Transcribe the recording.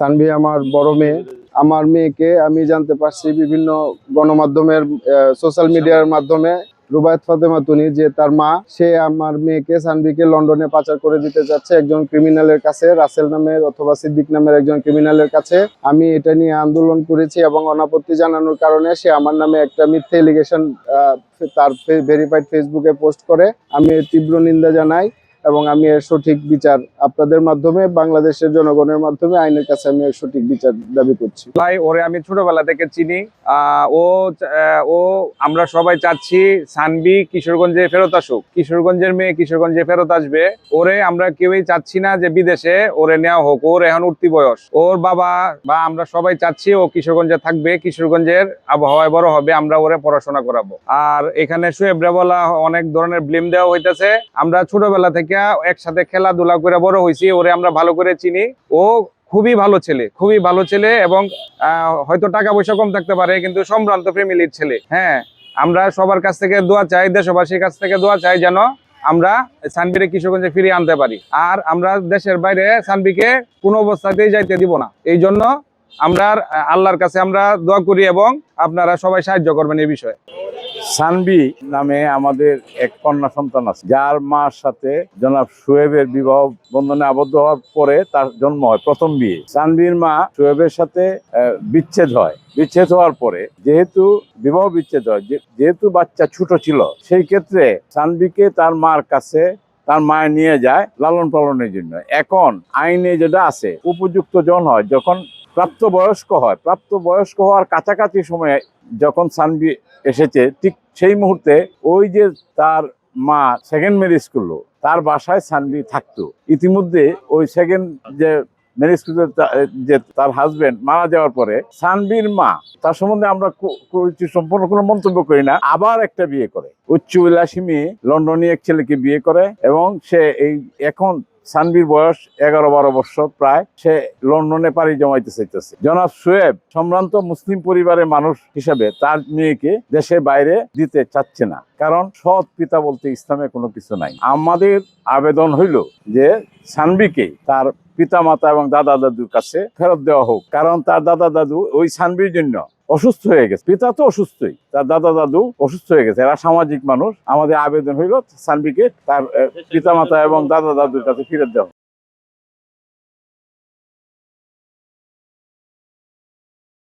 সানভি আমার বড় মেয়ে। আমার মেয়েকে আমি জানতে পারছি বিভিন্ন গণমাধ্যমের সোশ্যাল মিডিয়ার মাধ্যমে। রুবায়ত ফাতেমা তুনি যে তার মা, সে আমার মেয়েকে সানভিকে লন্ডনে পাচার করে দিতে যাচ্ছে একজন ক্রিমিনালের কাছে, রাসেল নামের অথবা সিদ্দিক নামের একজন ক্রিমিনালের কাছে। আমি এটা নিয়ে আন্দোলন করেছি এবং অনাপত্তি জানানোর কারণে সে আমার নামে একটা মিথ্যে এলিগেশন তার ভেরিফাইড ফেসবুকে পোস্ট করে। আমি তীব্র নিন্দা জানাই। এবং আমি এর সঠিক বিচার আপনাদের মাধ্যমে, বাংলাদেশের জনগণের মাধ্যমে আইনের কাছে আমি এর সঠিক বিচার দাবি করছি। ভাই, ওরে আমি ছোটবেলা থেকে চিনি। ও ও, আমরা সবাই চাচ্ছি সানবি কিশোরগঞ্জে ফেরত আসুক। কিশোরগঞ্জের মেয়ে কিশোরগঞ্জে ফেরত আসবে। ওরে আমরা কেউই চাচ্ছি না যে বিদেশে ওরে নেওয়া হোক। ওর এখন উঠতি বয়স। ওর বাবা বা আমরা সবাই চাচ্ছি ও কিশোরগঞ্জে থাকবে, কিশোরগঞ্জের আবহাওয়ায় বড় হবে, আমরা ওরে পড়াশোনা করাবো। আর এখানে শুয়েবরা বলা অনেক ধরনের ব্লেম দেওয়া হইতেছে। আমরা ছোটবেলা থেকে একসাথে খেলাধুলা করে বড় হয়েছি, ওরে আমরা ভালো করে চিনি। ও খুবই ভালো ছেলে, খুবই ভালো ছেলে এবং হয়তো টাকা পয়সা কম থাকতে পারে, কিন্তু সম্ভ্রান্ত ফ্যামিলির ছেলে। হ্যাঁ আমরা সবার কাছ থেকে দোয়া চাই, দেশবাসীর কাছ থেকে দোয়া চাই যেন আমরা সানবিরে কিশোরগঞ্জে ফিরিয়ে আনতে পারি। আর আমরা দেশের বাইরে সানবিকে কোনো অবস্থাতেই যাইতে দিব না। এই জন্য আমরা আল্লাহর কাছে আমরা দোয়া করি এবং আপনারা সবাই সাহায্য করবেন এই বিষয়ে। সানবি নামে আমাদের এক কন্যা সন্তান আছে। যার মার সাথে জনাব সুয়েবের বিবাহ বন্ধনে আবদ্ধ হওয়ার পরে তার জন্ম হয় প্রথম বিয়ে। সানবির মা সুয়েবের সাথে বিচ্ছেদ হয়। বিচ্ছেদ হওয়ার পরে যেহেতু বিবাহ বিচ্ছেদ হয় যেহেতু বাচ্চা ছোট ছিল, সেই ক্ষেত্রে সানবিকে তার মার কাছে তার মায়ে নিয়ে যায় লালন পালনের জন্য। এখন আইনে যেটা আছে, উপযুক্ত জন হয়, যখন প্রাপ্ত বয়স্ক হয় প্রাপ্ত বয়স্ক হওয়ার কাছাকাছি সময়ে যখন সানবি এসেছে, ঠিক সেই মুহূর্তে ওই যে তার মা সেকেন্ড ম্যারেজ করল, তার বাসায় সানবি থাকতো। ইতিমধ্যে ওই সেকেন্ড যে ম্যারেজ করতে যে তার হাজবেন্ড মারা যাওয়ার পরে সানবির মা, তার সম্বন্ধে আমরা সম্পূর্ণ কোনো মন্তব্য করি না, আবার একটা বিয়ে করে। উচ্চ বিলাসী মেয়ে লন্ডনে এক ছেলেকে বিয়ে করে এবং সে এই এখন সানবির বয়স এগারো বারো বছর প্রায়। সে লন্ডনে পাড়ি জমাইতে চাইতেছে। জনাব সোয়েব সম্ভ্রান্ত মুসলিম পরিবারের মানুষ হিসেবে তার মেয়েকে দেশের বাইরে দিতে চাচ্ছে না। কারণ সৎ পিতা বলতে ইসলামে কোনো কিছু নাই। আমাদের আবেদন হইল যে সানবিকে তার পিতা মাতা এবং দাদা দাদুর কাছে ফেরত দেওয়া হোক। কারণ তার দাদা দাদু ওই সানবির জন্য অসুস্থ হয়ে গেছে। পিতা তো অসুস্থই, তার দাদা দাদু অসুস্থ হয়ে গেছে। এরা সামাজিক মানুষ। আমাদের আবেদন হইল সানবিকে তার পিতা মাতা এবং দাদা দাদুর কাছে ফিরে দেওয়া।